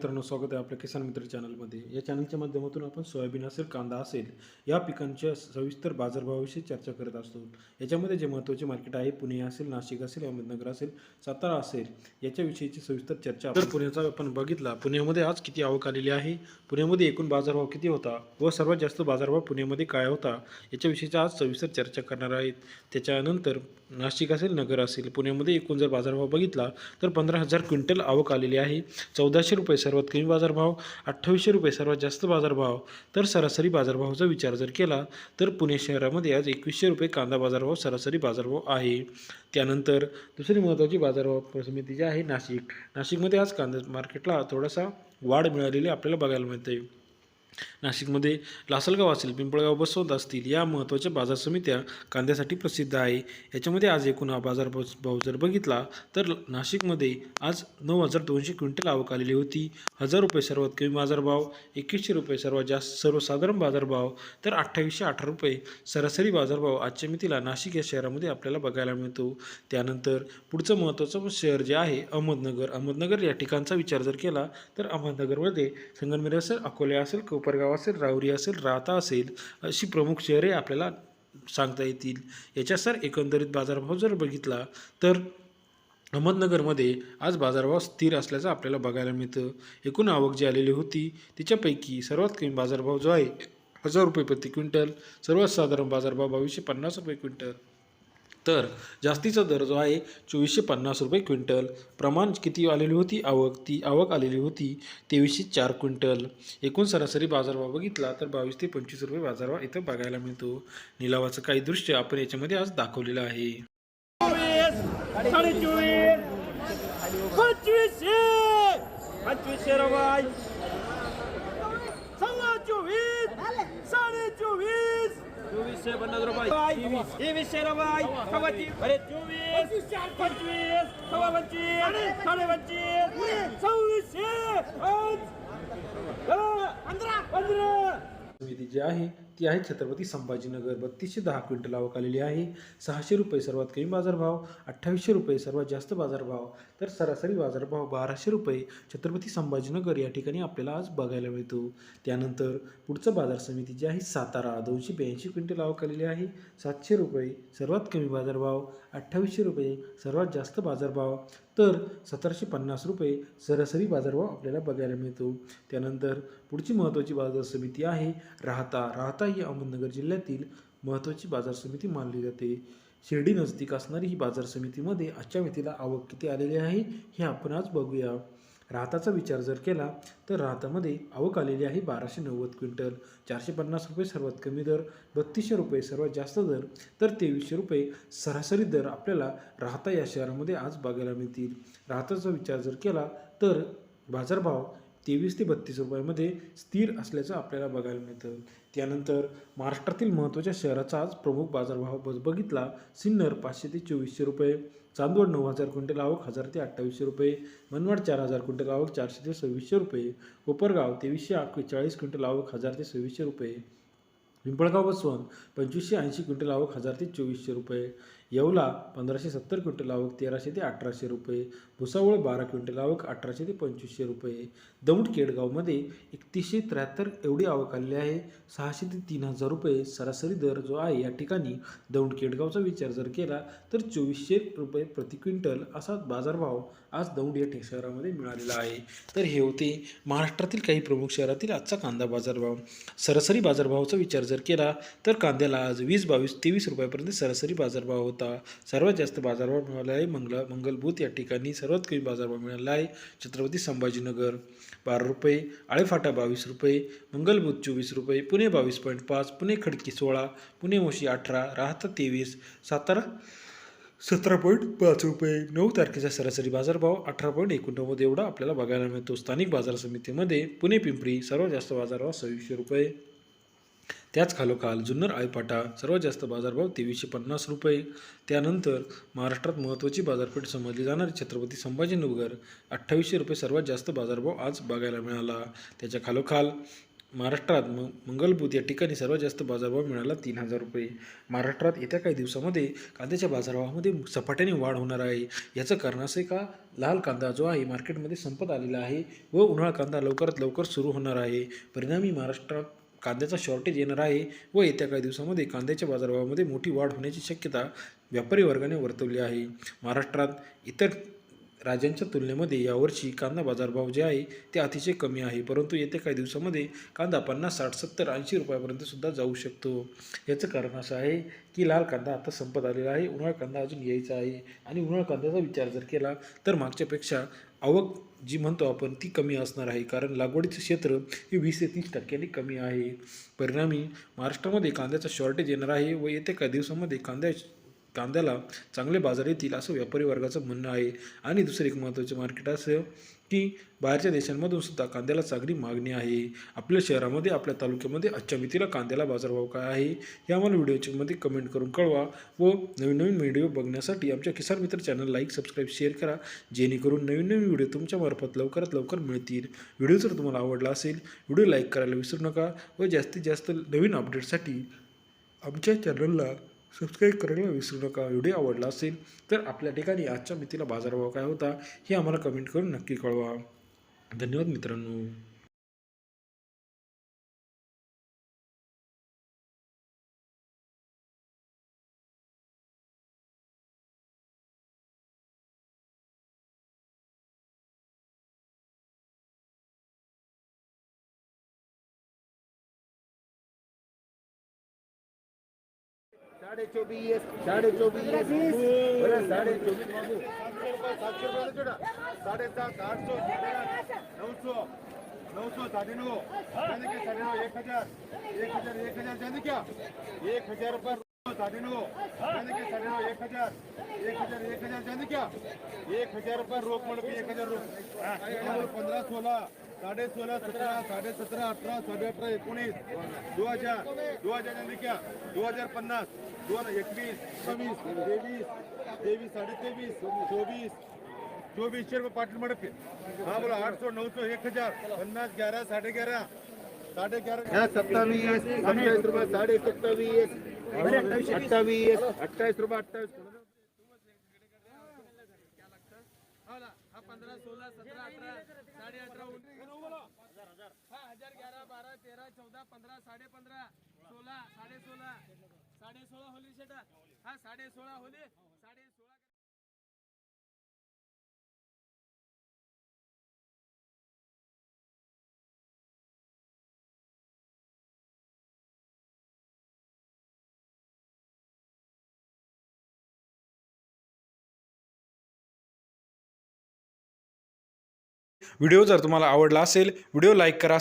मित्रांनो स्वागत आहे आपल्या किसान मित्र चॅनलमध्ये. या चॅनलच्या माध्यमातून आपण सोयाबीन असेल कांदा असेल या पिकांच्या सविस्तर बाजारभावाविषयी चर्चा करत असतो. याच्यामध्ये जे महत्त्वाचे मार्केट आहे पुणे असेल नाशिक असेल अहमदनगर असेल सातारा असेल याच्याविषयीची सविस्तर चर्चा तर पुण्याचा आपण बघितला. पुण्यामध्ये आज किती आवक आलेली आहे? पुण्यामध्ये एकूण बाजारभाव किती होता? व सर्वात जास्त बाजारभाव पुण्यामध्ये काय होता? याच्याविषयीचा आज सविस्तर चर्चा करणार आहेत. त्याच्यानंतर नाशिक असेल नगर असेल पुण्यामध्ये एकूण जर बाजारभाव बघितला तर पंधरा हजार क्विंटल आवक आलेली आहे. चौदाशे रुपये सर्वात कमी बाजारभाव अठ्ठावीसशे रुपये सर्वात जास्त बाजारभाव. तर सरासरी बाजारभावाचा विचार जर केला तर पुणे शहरामध्ये आज एकवीसशे रुपये कांदा बाजारभाव सरासरी बाजारभाव आहे. त्यानंतर दुसरी महत्त्वाची बाजारभाव समिती जी आहे नाशिक. नाशिकमध्ये आज कांदा मार्केटला थोडासा वाढ मिळालेली आपल्याला बघायला मिळते. नाशिकमध्ये लासलगाव असेल पिंपळगाव बसवंत असतील या महत्त्वाच्या बाजार समित्या कांद्यासाठी प्रसिद्ध आहे. याच्यामध्ये आज एकूण हा बाजार भाव जर बघितला तर नाशिकमध्ये आज नऊ हजार दोनशे क्विंटल आवक आलेली होती. हजार रुपये सर्वात कमी बाजारभाव एकवीसशे रुपये सर्वात जास्त सर्वसाधारण बाजारभाव तर अठ्ठावीसशे अठरा रुपये सरासरी बाजारभाव आजच्या मितीला नाशिक या शहरामध्ये आपल्याला बघायला मिळतो. त्यानंतर पुढचं महत्त्वाचं शहर जे आहे अहमदनगर. अहमदनगर या ठिकाणचा विचार जर केला तर अहमदनगरमध्ये संगमनेर असेल अकोले असेल कोपरगाव असेल राहुरी असेल राहता असेल अशी प्रमुख शहरे आपल्याला सांगता येतील. याच्या सर एकंदरीत बाजारभाव जर बघितला तर अहमदनगरमध्ये आज बाजारभाव स्थिर असल्याचं आपल्याला बघायला मिळतं. एकूण आवक जी आलेली होती तिच्यापैकी सर्वात कमी बाजारभाव जो आहे हजार रुपये प्रति क्विंटल सर्वात साधारण बाजारभाव बावीसशे पन्नास रुपये क्विंटल. तर जास्तीचा दर जो आहे चोवीसशे पन्नास रुपये क्विंटल. प्रमाण किती आलेली होती? आवक. ती आवक आलेली होती तेवीसशे चार क्विंटल. एकूण सरासरी बाजारभाव बघितला तर बावीस ते पंचवीस रुपये बाजारभाव इथं बघायला मिळतो. निलावाचं काही दृश्य आपण याच्यामध्ये आज दाखवलेलं आहे. पंचवीसशे. पंचवीसशे रवाय सव्वा चोवीस साडे चोवीस चोवीसशे पन्नास रुपये तेवीसशे रवाय सव्वा ती अरे चोवीस पंचवीस सव्वा पंचवीस साडे पंचवीस सव्वीसशे पाच, दहा, पंधरा पंधरा समिती जी आहे ती आहे छत्रपती संभाजीनगर. बत्तीसशे दहा क्विंटल आवक आलेली आहे. सहाशे रुपये सर्वात कमी बाजारभाव अठ्ठावीसशे रुपये सर्वात जास्त बाजारभाव. तर सरासरी बाजारभाव बाराशे रुपये छत्रपती संभाजीनगर या ठिकाणी आपल्याला आज बघायला मिळतो. त्यानंतर पुढचं बाजार समिती जी आहे सातारा. दोनशे ब्याऐंशी क्विंटल आवक आलेली आहे. सातशे रुपये सर्वात कमी बाजारभाव अठ्ठावीसशे रुपये सर्वात जास्त बाजारभाव. तर सतराशे पन्नास रुपये सरासरी बाजारभाव आपल्याला बघायला मिळतो. त्यानंतर पुढची महत्त्वाची बाजार समिती आहे. राहता राहता ही अहमदनगर जिल्ह्यातील महत्त्वाची बाजार समिती मानली जाते. शिर्डी नजदीक असणारी ही बाजार समितीमध्ये आजच्या मितीला आवक किती आलेली आहे हे आपण आज बघूया. राहताचा विचार जर केला तर राहतामध्ये आवक आलेली आहे बाराशे नव्वद क्विंटल. चारशे पन्नास रुपये सर्वात कमी दर बत्तीसशे रुपये सर्वात जास्त दर तर तेवीसशे रुपये सरासरी दर आपल्याला राहता या शहरामध्ये आज बघायला मिळतील. राहताचा विचार जर केला तर बाजारभाव तेवीस ते बत्तीस रुपयामध्ये स्थिर असल्याचं आपल्याला बघायला मिळतं. त्यानंतर महाराष्ट्रातील महत्त्वाच्या शहराचा आज प्रमुख बाजारभाव बघितला सिन्नर पाचशे ते चोवीसशे रुपये. चांदवड नऊ हजार क्विंटल आवक हजार ते अठ्ठावीसशे रुपये. मनमाड चार हजार क्विंटल आवक चारशे ते सव्वीसशे रुपये. कोपरगाव तेवीसशे चाळीस क्विंटल आवक हजार ते सव्वीसशे रुपये. पिंपळगाव बसवण पंचवीसशे ऐंशी क्विंटल आवक हजार ते चोवीसशे रुपये. येवला पंधराशे सत्तर क्विंटल आवक तेराशे ते अठराशे रुपये. भुसावळ बारा क्विंटल आवक अठराशे ते पंचवीसशे रुपये. दौंड केडगावमध्ये एकतीसशे त्र्याहत्तर एवढी आवक आलेली आहे. सहाशे ते तीन हजार रुपये सरासरी दर जो आहे या ठिकाणी दौंड केडगावचा विचार जर केला तर चोवीसशे रुपये प्रति क्विंटल असा बाजारभाव आज दौंड या ठे- शहरामध्ये मिळालेला आहे. तर हे होते महाराष्ट्रातील काही प्रमुख शहरातील आजचा कांदा बाजारभाव. सरासरी बाजारभावाचा विचार जर केला तर कांद्याला आज वीस बावीस तेवीस रुपयापर्यंत सरासरी बाजारभाव होता. सर्वात जास्त बाजारभाव मिळाला आहे मंगला मंगलभूत या ठिकाणी. सर्व सर्वात कमी बाजारभाव मिळाला आहे. छत्रपती संभाजीनगर बारा रुपये आळेफाटा बावीस रुपये मंगलबूत चोवीस रुपये पुणे बावीस पॉईंट पाच पुणे खडकी सोळा पुणे मोशी अठरा राहता तेवीस सातारा सतरा पॉईंट पाच रुपये. नऊ तारखेचा सरासरी बाजारभाव अठरा पॉईंट एकोणनव्वद एवढा आपल्याला बघायला मिळतो. स्थानिक बाजार समितीमध्ये पुणे पिंपरी सर्वात जास्त बाजारभाव सव्वीसशे रुपये. त्याच खालोखाल जुन्नर आळपाटा सर्वात जास्त बाजारभाव तेवीसशे पन्नास रुपये. त्यानंतर महाराष्ट्रात महत्त्वाची बाजारपेठ समजली जाणारी छत्रपती संभाजीनगर अठ्ठावीसशे रुपये सर्वात जास्त बाजारभाव आज बघायला मिळाला. त्याच्या खालोखाल महाराष्ट्रात म मंगलबूथ या ठिकाणी सर्वात जास्त बाजारभाव मिळाला तीन हजार रुपये. महाराष्ट्रात येत्या काही दिवसामध्ये कांद्याच्या बाजारभावामध्ये झपाट्याने वाढ होणार आहे. याचं कारण असे आहे का? लाल कांदा जो आहे मार्केटमध्ये संपत आलेला आहे व उन्हाळा कांदा लवकरात लवकर सुरू होणार आहे. परिणामी महाराष्ट्रात कांद्याचा शॉर्टेज येणार आहे व येत्या काही दिवसामध्ये कांद्याच्या बाजारभावामध्ये मोठी वाढ होण्याची शक्यता व्यापारी वर्गाने वर्तवली आहे. महाराष्ट्रात इतर राज्यांच्या तुलनेमध्ये यावर्षी कांदा बाजारभाव जे आहे ते अतिशय कमी आहे. परंतु येत्या काही दिवसामध्ये कांदा पन्नास साठ सत्तर ऐंशी रुपयापर्यंत सुद्धा जाऊ शकतो. याचं कारण असं आहे की लाल कांदा आता संपत आलेला आहे. उन्हाळा कांदा अजून यायचा आहे. आणि उन्हाळा कांद्याचा विचार जर केला तर मागच्यापेक्षा आवक जी म्हणतो आपण ती कमी असणार आहे. कारण लागवडीचं क्षेत्र हे वीस ते तीस टक्क्यांनी कमी आहे. परिणामी महाराष्ट्रामध्ये कांद्याचा शॉर्टेज येणार आहे व येत्या काही दिवसामध्ये कांद्या कांद्याला चांगले बाजार येतील असं व्यापारी वर्गाचं म्हणणं आहे. आणि दुसरं एक महत्त्वाचं मार्केट असं की बाहेरच्या देशांमधून सुद्धा कांद्याला चांगली मागणी आहे. आपल्या शहरामध्ये आपल्या तालुक्यामध्ये आजच्या मितीला कांद्याला बाजारभाव काय आहे हे आम्हाला व्हिडिओच्यामध्ये कमेंट करून कळवा व नवीन नवीन व्हिडिओ बघण्यासाठी आमच्या किसान मित्र चॅनल लाईक सबस्क्राईब शेअर करा. जेणेकरून नवीन नवीन व्हिडिओ तुमच्यामार्फत लवकरात लवकर मिळतील. व्हिडिओ जर तुम्हाला आवडला असेल व्हिडिओ लाईक करायला विसरू नका व जास्तीत जास्त नवीन अपडेटसाठी आमच्या चॅनलला सबस्क्राईब करायला विसरू नका. व्हिडिओ आवडला असेल तर आपल्या ठिकाणी आजच्या मितीला बाजारभाव काय होता हे आम्हाला कमेंट करून नक्की कळवा. धन्यवाद मित्रांनो. साडे चोवीस साडे चोवीस. बरं, साडे चोवीस बाबू सातशे रुपये जोडा साडेसात आठशे नऊशे. नऊशे साडे नऊ साडे नऊ एक हजार. एक हजार एक हजार जाने क्या? एक हजार रुपये साडे नऊ जाने के साडे नऊ एक हजार. एक हजार एक हजार जाने क्या? एक हजार रुपये रोख म्हणून एक हजार रोख पंधरा सोळा. साडे सोळा सतरा साडे सतरा अठरा साडे अठरा एकोणीस दो हजार दो हजार अमेरिका दो हजार पन्नास दोन एकवीस सव्वीस तेवीस तेवीस साडे तेवीस चोवीस चोवीसशे रुपये पाटील मडपे. हा बोला आठ सौ नऊ सौ एक हजार पन्नास ग्यारह साडे ग्यारह साडे ग्यारह सत्तावीस अठ्ठावीस रुपये साडे सत्तावीस अठ्ठावीस अठ्ठावीस रुपये अठ्ठावीस हा पंधरा सोळा सतरा अठरा साडे अठरा हा हजार ग्यारह बारह तेरह चौदह पंद्रह साढ़े पंद्रह सोलह साढ़े सोलह साढ़े सोलह होली शेटा. हाँ साढ़े सोलह होली साढ़े सोलह व्हिडिओ जर तुम्हाला आवडला असेल व्हिडिओ लाईक करा